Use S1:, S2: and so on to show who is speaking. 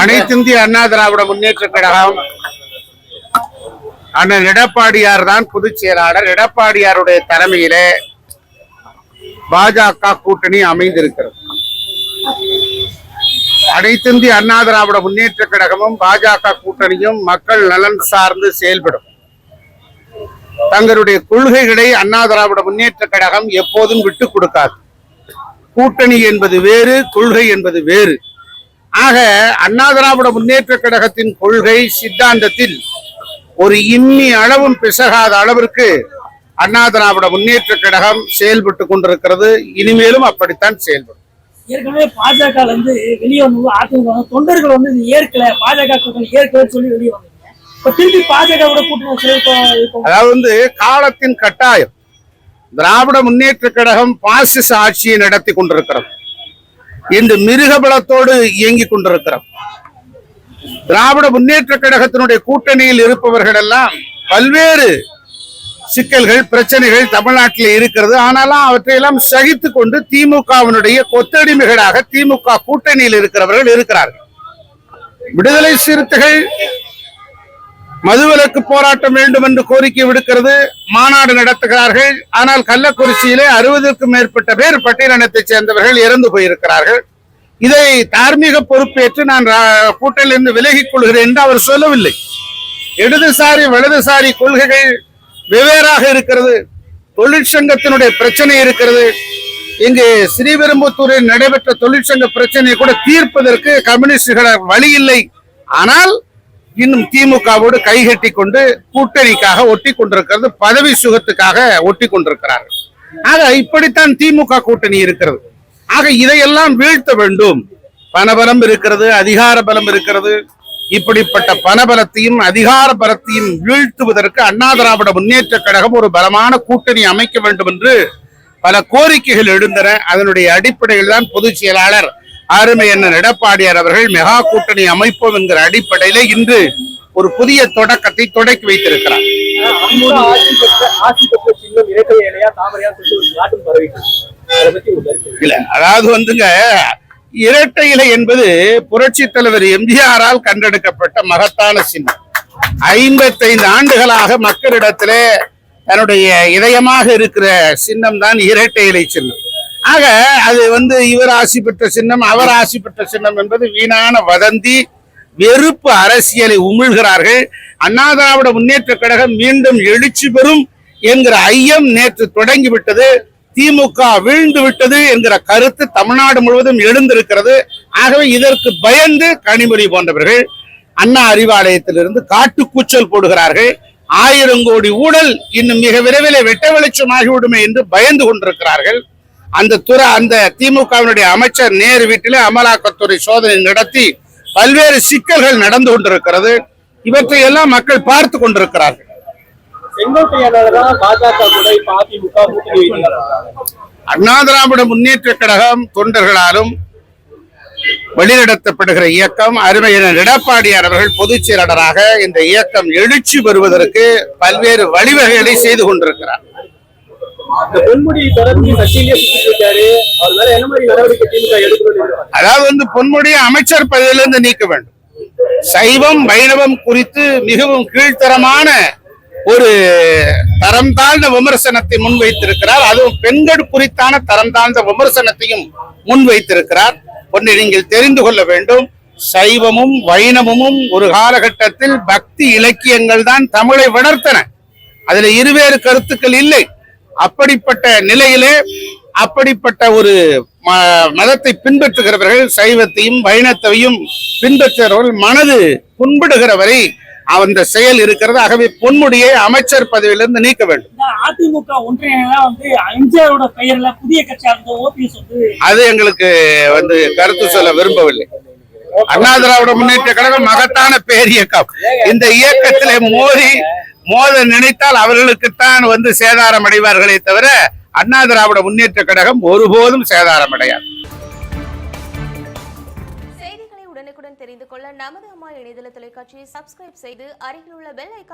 S1: அனைத்திந்திய அண்ணா திராவிட முன்னேற்ற கழகம் அண்ணன் எடப்பாடியார் தான் பொதுச் செயலாளர். எடப்பாடியாருடைய தலைமையிலே பாஜக கூட்டணி அமைந்திருக்கிறது. அனைத்திந்திய அண்ணா திராவிட முன்னேற்ற கழகமும் பாஜக கூட்டணியும் மக்கள் நலன் சார்ந்து செயல்படும். தங்களுடைய கொள்கைகளை அண்ணா திராவிட முன்னேற்ற கழகம் எப்போதும் விட்டுக் கொடுக்காது. கூட்டணி என்பது வேறு கொள்கை என்பது வேறு. ஆக அண்ணா திராவிட முன்னேற்ற கழகத்தின் கொள்கை சித்தாந்தத்தில் ஒரு இம்மி அளவும் பிசகாத அளவிற்கு அண்ணா திராவிட முன்னேற்ற கழகம் செயல்பட்டு கொண்டிருக்கிறது. இனிமேலும் அப்படித்தான் செயல்படும்.
S2: ஏற்கனவே பாஜக இருந்து வெளியே வந்து அதிமுக வந்து தொண்டர்கள் வந்து இது ஏற்கல பாஜக கூட்டணி ஏற்கலன்னு சொல்லி வெளியே வந்தீங்க. இப்ப திருப்பி பாஜகவோட கூட்டணி
S1: அதாவது வந்து காலத்தின் கட்டாயம் திராவிட முன்னேற்ற கழகம் பாசிச ஆட்சியை நடத்தி கொண்டிருக்கிறது. இன்று மிருக பலத்தோடு இயங்கிக் கொண்டிருக்கிறோம். திராவிட முன்னேற்ற கழகத்தினுடைய கூட்டணியில் இருப்பவர்கள் எல்லாம் பல்வேறு சிக்கல்கள் பிரச்சனைகள் தமிழ்நாட்டில் இருக்கிறது. ஆனாலும் அவற்றையெல்லாம் சகித்துக் கொண்டு திமுகவினுடைய கொத்தடிமைகளாக திமுக கூட்டணியில் இருக்கிறவர்கள் இருக்கிறார்கள். விடுதலை சிறுத்தைகள் மதுவிலக்கு போராட்டம் வேண்டும் என்று கோரிக்கை விடுக்கிறது. மாநாடு நடத்துகிறார்கள். ஆனால் கள்ளக்குறிச்சியிலே அறுபதுக்கும் மேற்பட்ட பேர் பட்டியலினத்தைச் சேர்ந்தவர்கள் இறந்து போயிருக்கிறார்கள். இதை தார்மீக பொறுப்பேற்று நான் ரா- கூட்டணியிலிருந்து விலகிக் கொள்கிறேன் என்று அவர் சொல்லவில்லை. இடதுசாரி வலதுசாரி கொள்கைகள் வெவ்வேறாக இருக்கிறது. தொழிற்சங்கத்தினுடைய பிரச்சனை இருக்கிறது. இங்கு ஸ்ரீபெரும்புத்தூரில் நடைபெற்ற தொழிற்சங்க பிரச்சனையை கூட தீர்ப்பதற்கு கம்யூனிஸ்டுகள வழி இல்லை. ஆனால் இன்னும் திமுகவோடு கைகட்டி கொண்டு கூட்டணிக்காக ஒட்டி கொண்டிருக்கிறது பதவி சுகத்துக்காக ஒட்டி கொண்டிருக்கிறார்கள் ஆக இப்படித்தான் திமுக கூட்டணி இருக்கிறது. ஆக இதையெல்லாம் வீழ்த்த வேண்டும். பணபலம் இருக்கிறது அதிகார பலம் இருக்கிறது. இப்படிப்பட்ட பணபலத்தையும் அதிகார பலத்தையும் வீழ்த்துவதற்கு அண்ணா திராவிட முன்னேற்ற கழகம் ஒரு பலமான கூட்டணி அமைக்க வேண்டும் என்று பல கோரிக்கைகள் எழுந்தன. அதனுடைய அடிப்படையில் தான் பொதுச் செயலாளர் அருமை அண்ணன் எடப்பாடியார் அவர்கள் மெகா கூட்டணி அமைப்போம் என்கிற அடிப்படையில இன்று ஒரு புதிய தொடக்கத்தை தொடக்கி வைத்திருக்கிறார். இல்ல அதாவது வந்துங்க இரட்டை இலை என்பது புரட்சி தலைவர் எம்ஜிஆரால் கண்டெடுக்கப்பட்ட மகத்தான சின்னம். ஐம்பத்தைந்து ஆண்டுகளாக மக்களிடத்திலே தன்னுடைய இதயமாக இருக்கிற சின்னம் தான் இரட்டை இலை சின்னம். ஆக அது வந்து இவர் ஆசி பெற்ற சின்னம் அவர் ஆசி பெற்ற சின்னம் என்பது வீணான வதந்தி வெறுப்பு அரசியலை உமிழ்கிறார்கள். அண்ணா திராவிட முன்னேற்ற கழகம் மீண்டும் எழுச்சி பெறும் என்கிற ஐயம் நேற்று தொடங்கிவிட்டது. திமுக வீழ்ந்து விட்டது என்கிற கருத்து தமிழ்நாடு முழுவதும் எழுந்திருக்கிறது. ஆகவே இதற்கு பயந்து கனிமொழி போன்றவர்கள் அண்ணா அறிவாலயத்திலிருந்து காட்டு கூச்சல் போடுகிறார்கள். ஆயிரம் கோடி ஊழல் இன்னும் மிக விரைவில் வெட்ட வெளிச்சமாகிவிடுமே என்று பயந்து கொண்டிருக்கிறார்கள். அந்த துறை அந்த திமுகவினுடைய அமைச்சர் நேரு வீட்டிலே அமலாக்கத்துறை சோதனை நடத்தி பல்வேறு சிக்கல்கள் நடந்து கொண்டிருக்கிறது. இவற்றை எல்லாம் மக்கள் பார்த்து கொண்டிருக்கிறார்கள். அண்ணா திராவிட முன்னேற்ற கழகம் தொண்டர்களாலும் வழிநடத்தப்படுகிற இயக்கம் அருமையினர் எடப்பாடியார் அவர்கள் பொதுச் செயலாளராக இந்த இயக்கம் எழுச்சி பெறுவதற்கு பல்வேறு வழிவகைகளை செய்து கொண்டிருக்கிறார்.
S3: பொன்முடி தொடர்ந்து இருக்காரு அவர் மேல என்ன மாதிரி நடவடிக்கை திமுக எடுக்கணும்
S1: அதாவது வந்து பொன்முடியை அமைச்சர் பதவியிலிருந்து நீக்க வேண்டும். சைவம் வைணவம் குறித்து மிகவும் கீழ்த்தரமான ஒரு தரம் தாழ்ந்த விமர்சனத்தை முன்வைத்திருக்கிறார். அதுவும் பெண்கள் குறித்தான தரம் தாழ்ந்த விமர்சனத்தையும் முன்வைத்திருக்கிறார். ஒன்றை நீங்கள் தெரிந்து கொள்ள வேண்டும். சைவமும் வைணவமும் ஒரு காலகட்டத்தில் பக்தி இலக்கியங்கள் தான் தமிழை வளர்த்தன. அதுல இருவேறு கருத்துக்கள் இல்லை. அப்படிப்பட்ட நிலையிலே அப்படிப்பட்ட ஒரு மதத்தை பின்பற்றுகிறவர்கள் சைவத்தையும் வைணத்தையும் பின்பற்றுகிறவர்கள் மனது புண்படுகிற வரை அந்த செயல் இருக்கிறது. ஆகவே பொன்முடியை அமைச்சர் பதவியிலிருந்து நீக்க வேண்டும்.
S2: அதிமுக பெயர்ல புதிய வந்து
S1: அது எங்களுக்கு வந்து கருத்து சொல்ல விரும்பவில்லை. அண்ணா திராவிட முன்னேற்ற கழகம் மகத்தான பேரியக்கம். இந்த இயக்கத்திலே மோதி மோத நினைத்தால் அவர்களுக்குத்தான் வந்து சேதாரம் அடைவார்களே தவிர அண்ணா திராவிட முன்னேற்ற கழகம் ஒருபோதும் சேதாரம் அடையாது.
S4: செய்திகளை உடனுக்குடன் தெரிந்து கொள்ள நமது அம்மா இணையதள தொலைக்காட்சியை சப்ஸ்கிரைப் செய்து அருகில் உள்ள பெல்